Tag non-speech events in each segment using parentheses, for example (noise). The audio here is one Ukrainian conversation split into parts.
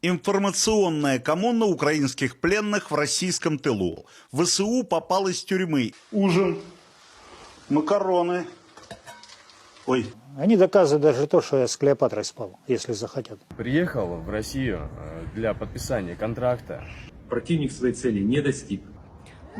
Информационная коммуна украинских пленных в российском тылу. ВСУ попал из тюрьмы. Ужин, макароны. Ой, Они доказывают даже то, что я с Клеопатрой спал, если захотят. Приехал в Россию э, для подписания контракта. Противник своей цели не достиг.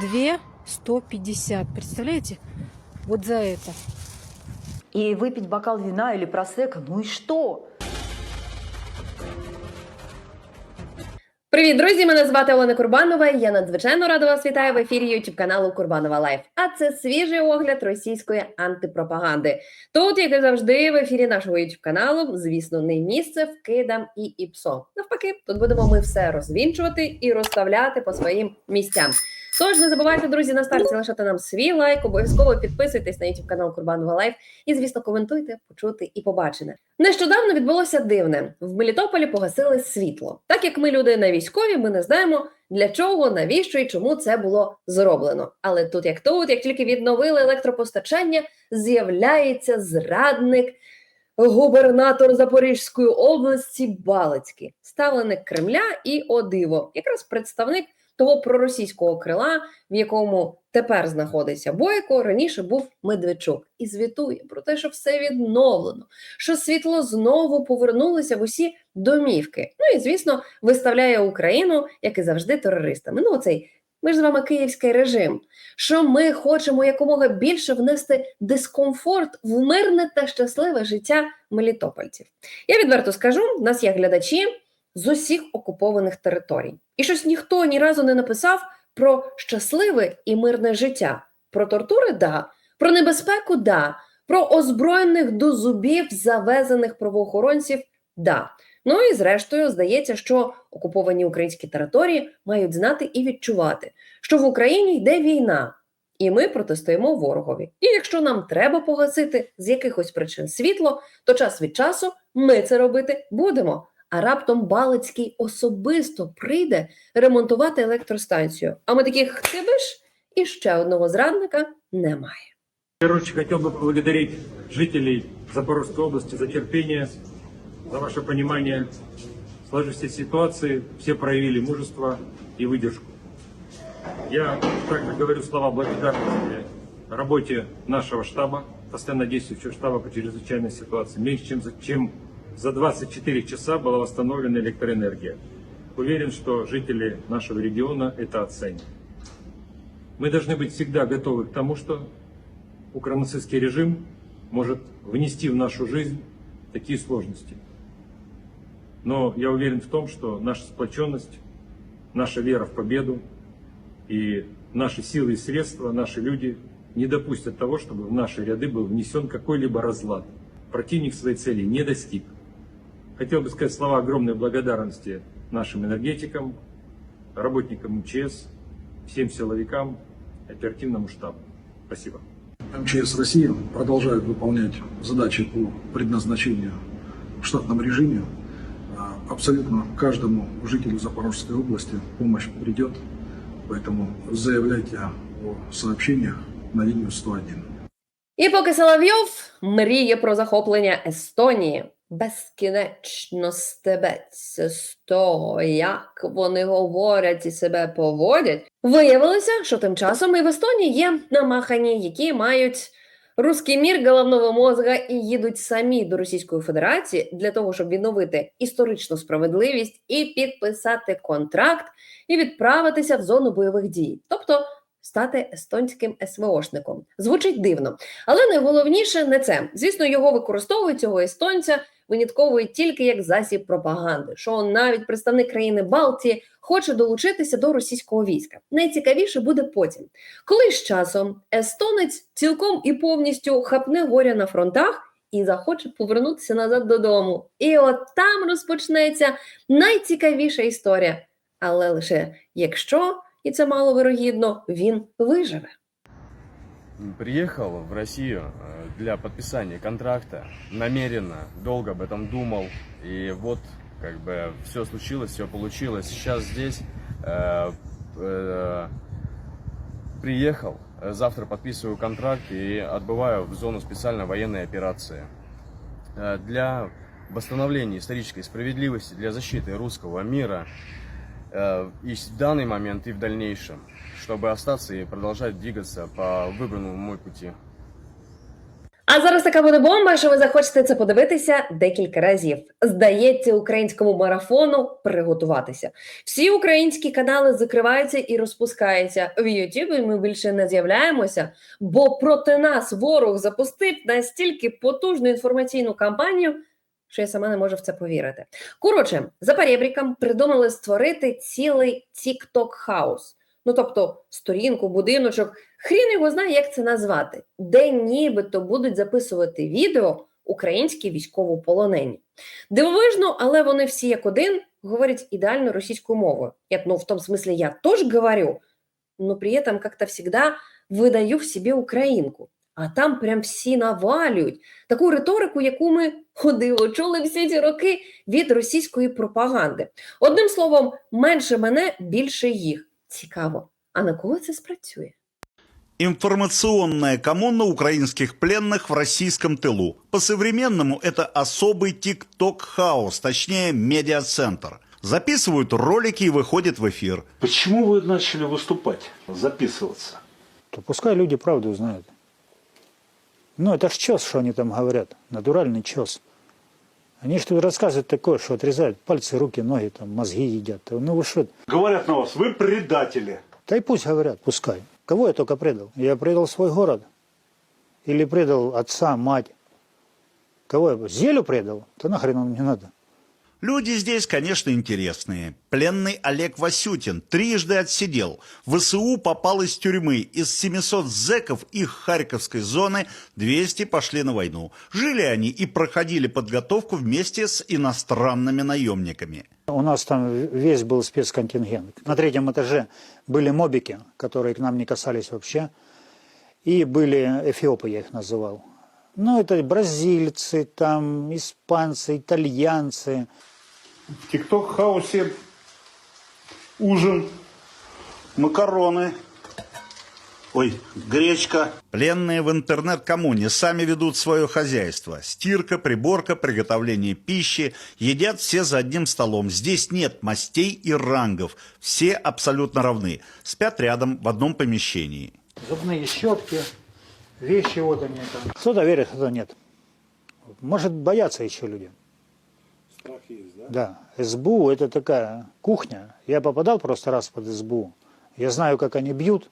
Две 150. Представляете? Вот за это. И выпить бокал вина или просека, ну и что? Привіт, друзі! Мене звати Олена Курбанова. Я надзвичайно рада вас вітаю в ефірі YouTube каналу Курбанова Лайф. А це свіжий огляд російської антипропаганди. Тут, як і завжди, в ефірі нашого YouTube каналу, звісно, не місце вкидам і іпсо. Навпаки, тут будемо ми все розвінчувати і розставляти по своїм місцям. Тож не забувайте, друзі, на старті лишати нам свій лайк, обов'язково підписуйтесь на YouTube канал Курбанова Лайф і, звісно, коментуйте, почути і побачене. Нещодавно відбулося дивне: в Мелітополі погасили світло. Так як ми люди не військові, ми не знаємо для чого, навіщо і чому це було зроблено. Але тут, як тут, як тільки відновили електропостачання, з'являється зрадник. Губернатор Запорізької області Балицький, ставленик Кремля і о диво, якраз представник того проросійського крила, в якому тепер знаходиться Бойко, раніше був Медведчук, і звітує про те, що все відновлено, що світло знову повернулося в усі домівки. Ну і звісно, виставляє Україну, як і завжди, терористами. Ну, оцей ми ж з вами київський режим. Що ми хочемо якомога більше внести дискомфорт в мирне та щасливе життя мелітопольців. Я відверто скажу: в нас є глядачі з усіх окупованих територій, і щось ніхто ні разу не написав про щасливе і мирне життя. Про тортури да, про небезпеку да, про озброєних до зубів завезених правоохоронців да. Ну і зрештою здається, що окуповані українські території мають знати і відчувати, що в Україні йде війна, і ми протистоїмо ворогові. І якщо нам треба погасити з якихось причин світло, то час від часу ми це робити будемо А раптом Балицький особисто прийде ремонтувати електростанцію. А ми таких хтибиш, і ще одного зрадника немає. В первую очередь хотел бы поблагодарить жителей Запорожской области за терпение, за ваше понимание сложившейся ситуации. Все проявили мужество и выдержку. Я также говорю слова благодарности работе нашего штаба, постоянно действующего штаба по чрезвычайной ситуации. Меньше чем за, чем за 24 часа была восстановлена электроэнергия. Уверен, что жители нашего региона это оценят. Мы должны быть всегда готовы к тому, что укронацистский режим может внести в нашу жизнь такие сложности. Но я уверен в том, что наша сплоченность, наша вера в победу и наши силы и средства, наши люди не допустят того, чтобы в наши ряды был внесен какой-либо разлад. Противник своей цели не достиг. Хотел бы сказать слова огромной благодарности нашим энергетикам, работникам МЧС, всем силовикам, оперативному штабу. Спасибо. МЧС России продолжает выполнять задачи по предназначению в штатном режиме. А, Абсолютно каждому жителю Запорожской области помощь придет, поэтому заявляйте о сообщениях на линию 101. І поки Соловйов мріє про захоплення Естонії, безкінечно стебеться з того, як вони говорять і себе поводять, виявилося, що тим часом і в Естонії є намахані, які мають руський мір головного мозга і їдуть самі до Російської Федерації для того, щоб відновити історичну справедливість і підписати контракт і відправитися в зону бойових дій, тобто стати естонським СВОшником. Звучить дивно, але найголовніше не це. Звісно, його використовують цього естонця винятково тільки як засіб пропаганди, що навіть представник країни Балтії хоче долучитися до російського війська. Найцікавіше буде потім, коли з часом естонець цілком і повністю хапне горя на фронтах. І захоче повернутися назад додому. І от там розпочнеться найцікавіша історія. Але лише якщо, і це маловирогідно, він виживе. Приехал в Россию э, для подписания контракта. Намеренно, долго об этом думал. И вот как бы все случилось, все получилось. Сейчас здесь э, э, приехал, э, завтра подписываю контракт и отбываю в зону специальной военной операции. Э, Для восстановления исторической справедливости, для защиты русского мира э, и в данный момент, и в дальнейшем, чтобы остаться и продолжать двигаться по выбранному мой пути. А зараз така буде бомба, що ви захочете це подивитися декілька разів. Здається, українському марафону приготуватися. Всі українські канали закриваються і розпускаються. В Ютубі ми більше не з'являємося, бо проти нас ворог запустив настільки потужну інформаційну кампанію, що я сама не можу в це повірити. Коротше, за перебріком придумали створити цілий TikTok хаус. Ну тобто сторінку, будиночок, хрін його знає, як це назвати, де нібито будуть записувати відео українські військовополонені. Дивовижно, але вони всі як один говорять ідеально російською мовою. Я, ну, в тому смислі, я теж говорю, но при этом как-то всегда видаю в собі українку А там прям всі навалюють таку риторику, яку ми ходило, чули всі ці роки від російської пропаганди. Одним словом, менше мене, більше їх. Цікаво. А на кого це спрацює? Информационная коммуна украинских пленных в российском тылу. По-современному это особый тик-ток-хаус, точнее медиацентр. Записывают ролики и выходят в эфир. Почему вы начали выступать, записываться? То пускай люди правду знают. Ну, это ж чес, что они там говорят. Натуральный чес. Они что рассказывают такое, что отрезают пальцы, руки, ноги, там, мозги едят. Ну вы что? Говорят на вас, вы предатели. Да и пусть говорят, пускай. Кого я только предал? Я предал свой город? Или предал отца, мать? Кого я? Зелю предал? То нахрен он мне надо? Люди здесь, конечно, интересные. Пленный Олег Васютин трижды отсидел. В ВСУ попал из тюрьмы. Из 700 зэков их Харьковской зоны 200 пошли на войну. Жили они и проходили подготовку вместе с иностранными наемниками. У нас там весь был спецконтингент. На третьем этаже были мобики, которые к нам не касались вообще. И были эфиопы, я их называл. Ну, это бразильцы, там, испанцы, итальянцы. В тикток-хаусе ужин, макароны, ой, гречка. Пленные в интернет-коммуне сами ведут свое хозяйство. Стирка, приборка, приготовление пищи. Едят все за одним столом. Здесь нет мастей и рангов. Все абсолютно равны. Спят рядом в одном помещении. Зубные щетки, вещи вот они там. Кто-то верит, кто-то нет. Может бояться еще люди. Страх есть, да? Да, СБУ это такая кухня. Я попадал просто раз под СБУ. Я знаю, как они бьют.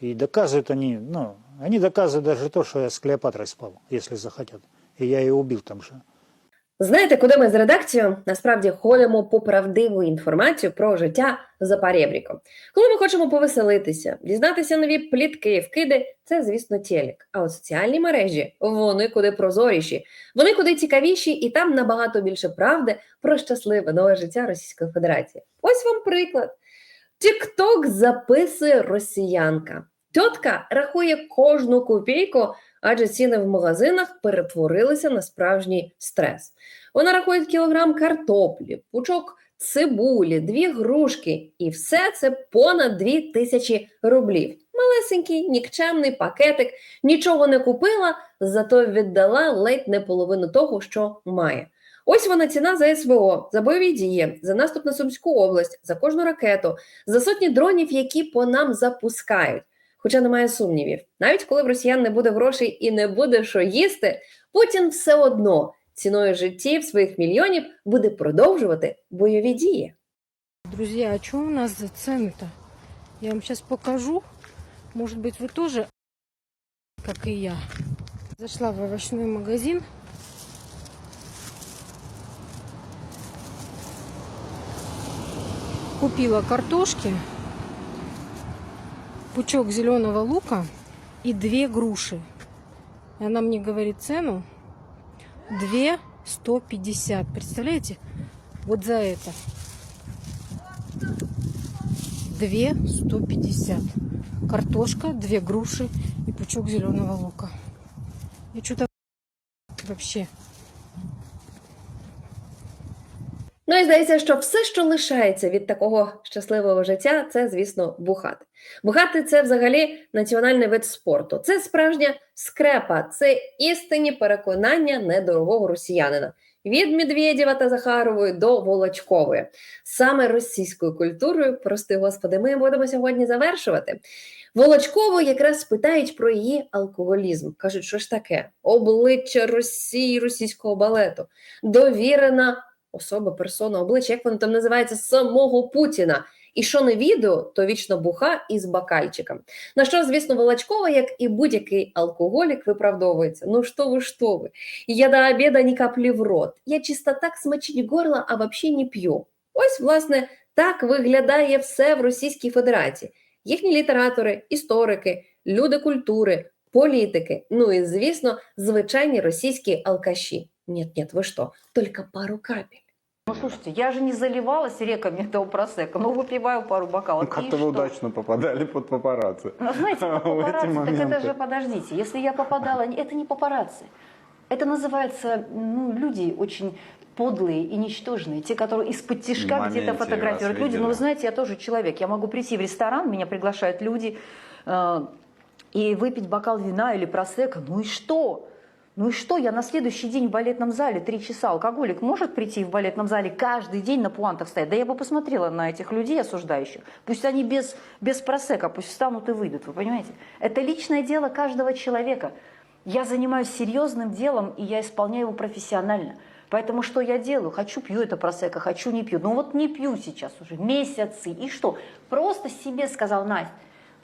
И доказывают они, ну, они доказывают даже то, что я с Клеопатрой спал, если захотят. И я ее убил там же. Знаєте, куди ми з редакцією насправді ходимо по правдиву інформацію про життя за перебріком. Коли ми хочемо повеселитися, дізнатися нові плітки, вкиди, це, звісно, телек. А от соціальні мережі вони куди прозоріші, вони куди цікавіші, і там набагато більше правди про щасливе нове життя Російської Федерації. Ось вам приклад. Тікток записує росіянка. Тьотка рахує кожну копійку, адже ціни в магазинах перетворилися на справжній стрес. Вона рахує кілограм картоплі, пучок цибулі, дві грушки, і все це понад дві тисячі рублів. Малесенький, нікчемний пакетик, нічого не купила, зато віддала ледь не половину того, що має. Ось вона ціна за СВО, за бойові дії, за наступ на Сумську область, за кожну ракету, за сотні дронів, які по нам запускають. Хоча немає сумнівів, навіть коли в росіян не буде грошей і не буде що їсти, Путін все одно ціною життів своїх мільйонів буде продовжувати бойові дії. Друзья, а что у нас за цены-то? Я вам сейчас покажу. Может быть, вы тоже, как и я. Зашла в овощной магазин. Купила картошки, Пучок зеленого лука и две груши. И она мне говорит цену 2 150. Представляете? Вот за это. 2 150. Картошка, две груши и пучок зеленого лука. Я что-то вообще. Ну і здається, що все, що лишається від такого щасливого життя, це, звісно, бухати. Бухати це взагалі національний вид спорту. Це справжня скрепа, це істинні переконання недорогого росіянина. Від Медведєва та Захарової до Волочкової. Саме російською культурою, прости господи, ми будемо сьогодні завершувати. Волочкову якраз питають про її алкоголізм. Кажуть, що ж таке? Обличчя Росії, російського балету, довірена особа, персона, обличчя, як воно там називається, самого Путіна. І що не відео, то вічно буха із бакальчиком. На що, звісно, Волочкова, як і будь-який алкоголік, виправдовується. Ну що ви, що ви? Я до обіда ні каплі в рот. Я чисто так смочить горло, а взагалі не п'ю. Ось, власне, так виглядає все в Російській Федерації. Їхні літератори, історики, люди культури, політики, ну і, звісно, звичайні російські алкаші. Нет, нет, вы что, только пару капель. Ну, слушайте, я же не заливалась реками этого просека, ну, выпиваю пару бокалов. Ну, как-то вы удачно попадали под папарацци. Ну, знаете, (laughs) папарацци, так это же, подождите, если я попадала, это не папарацци. Это называется, ну, люди очень подлые и ничтожные, те, которые из-под моменте где-то фотографируют. Люди, ну, вы знаете, я тоже человек, я могу прийти в ресторан, меня приглашают люди, э, и выпить бокал вина или просека, ну и что? Ну и что, я на следующий день в балетном зале три часа. Алкоголик может прийти в балетном зале каждый день на пуантах стоять? Да я бы посмотрела на этих людей осуждающих. Пусть они без, без просека, пусть встанут и выйдут, вы понимаете? Это личное дело каждого человека. Я занимаюсь серьезным делом, и я исполняю его профессионально. Поэтому что я делаю? Хочу пью это просека, хочу не пью. Ну вот не пью сейчас уже месяцы. И что? Просто себе сказал, Настя,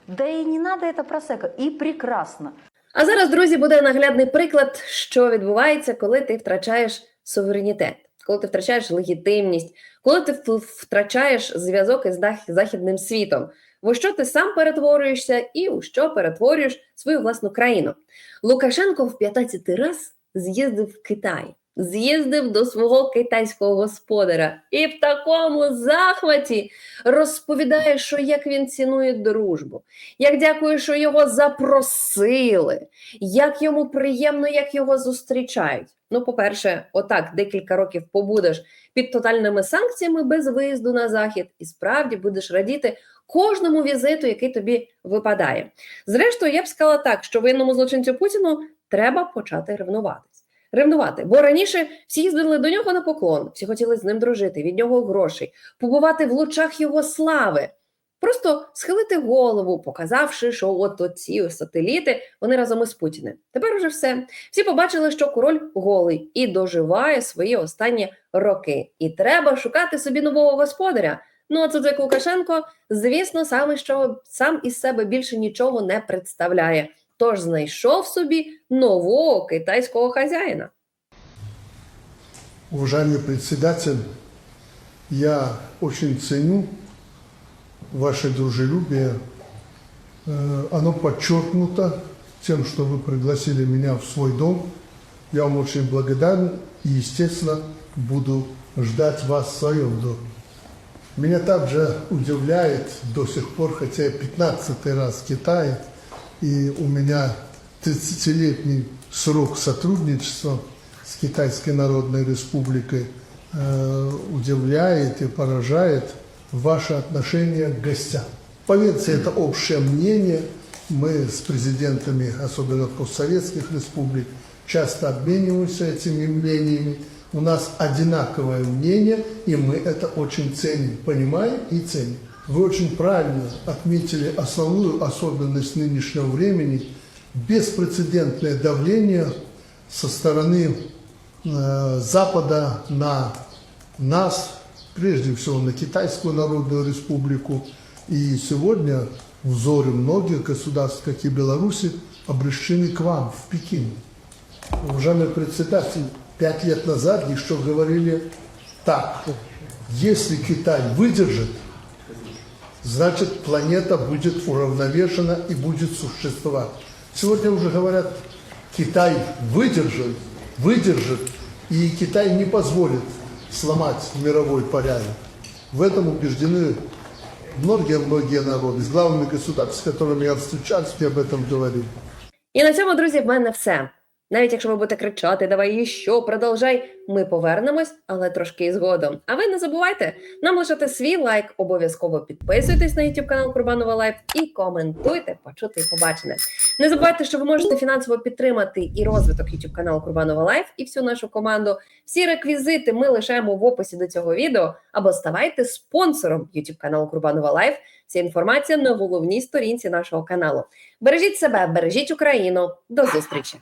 да и не надо это просека. И прекрасно. А зараз, друзі, буде наглядний приклад, що відбувається, коли ти втрачаєш суверенітет, коли ти втрачаєш легітимність, коли ти втрачаєш зв'язок із західним світом. В що ти сам перетворюєшся і у що перетворюєш свою власну країну. Лукашенко в 15 раз з'їздив в Китай, з'їздив до свого китайського господара і в такому захваті розповідає, що як він цінує дружбу, як дякує, що його запросили, як йому приємно, як його зустрічають. Ну, по-перше, отак декілька років побудеш під тотальними санкціями без виїзду на захід, і справді будеш радіти кожному візиту, який тобі випадає. Зрештою, я б сказала так, що воєнному злочинцю Путіну треба почати ревнуватись. Ревнувати, бо раніше всі їздили до нього на поклон, всі хотіли з ним дружити, від нього грошей, побувати в лучах його слави. Просто схилити голову, показавши, що от ось сателіти вони разом із Путіним. Тепер уже все. Всі побачили, що король голий і доживає свої останні роки. І треба шукати собі нового господаря. Ну, а Цуцик Лукашенко, звісно, саме що сам із себе більше нічого не представляє. Тож знайшов собі нового китайського хазяїна. Уважаемый председатель, я очень ценю ваше дружелюбие. Э, Оно подчеркнуто тем, что вы пригласили меня в свой дом. Я вам очень благодарен и, естественно, буду ждать вас в своем доме. Меня также удивляет до сих пор, хотя я 15 раз в Китае, и у меня 30-летний срок сотрудничества с Китайской Народной Республикой, э, удивляет и поражает ваше отношение к гостям. Поверьте, это общее мнение. Мы с президентами, особенно постсоветских республик, часто обмениваемся этими мнениями. У нас одинаковое мнение, и мы это очень ценим, понимаем и ценим. Вы очень правильно отметили основную особенность нынешнего времени – беспрецедентное давление со стороны э, Запада на нас, прежде всего на Китайскую Народную Республику. И сегодня взоры многих государств, как и Беларуси, обращены к вам, в Пекин. Уважаемый председатель, пять лет назад еще говорили так. Если Китай выдержит, значит планета будет уравновешена и будет существовать. Сегодня уже говорят, Китай выдержит, выдержит, и Китай не позволит сломать мировой порядок. В этом убеждены многие-многие народы, с главами государств, с которыми я встречался, я об этом говорил. І на цьому, друзі, в мене все. Навіть якщо ви будете кричати, давай іще, продовжай, ми повернемось, але трошки згодом. А ви не забувайте нам лишати свій лайк, обов'язково підписуйтесь на YouTube канал Курбанова Лайф і коментуйте, почути і побачене. Не забувайте, що ви можете фінансово підтримати і розвиток YouTube каналу Курбанова Лайф і всю нашу команду. Всі реквізити ми лишаємо в описі до цього відео або ставайте спонсором YouTube каналу Курбанова Лайф. Вся інформація на головній сторінці нашого каналу. Бережіть себе, бережіть Україну. До зустрічі!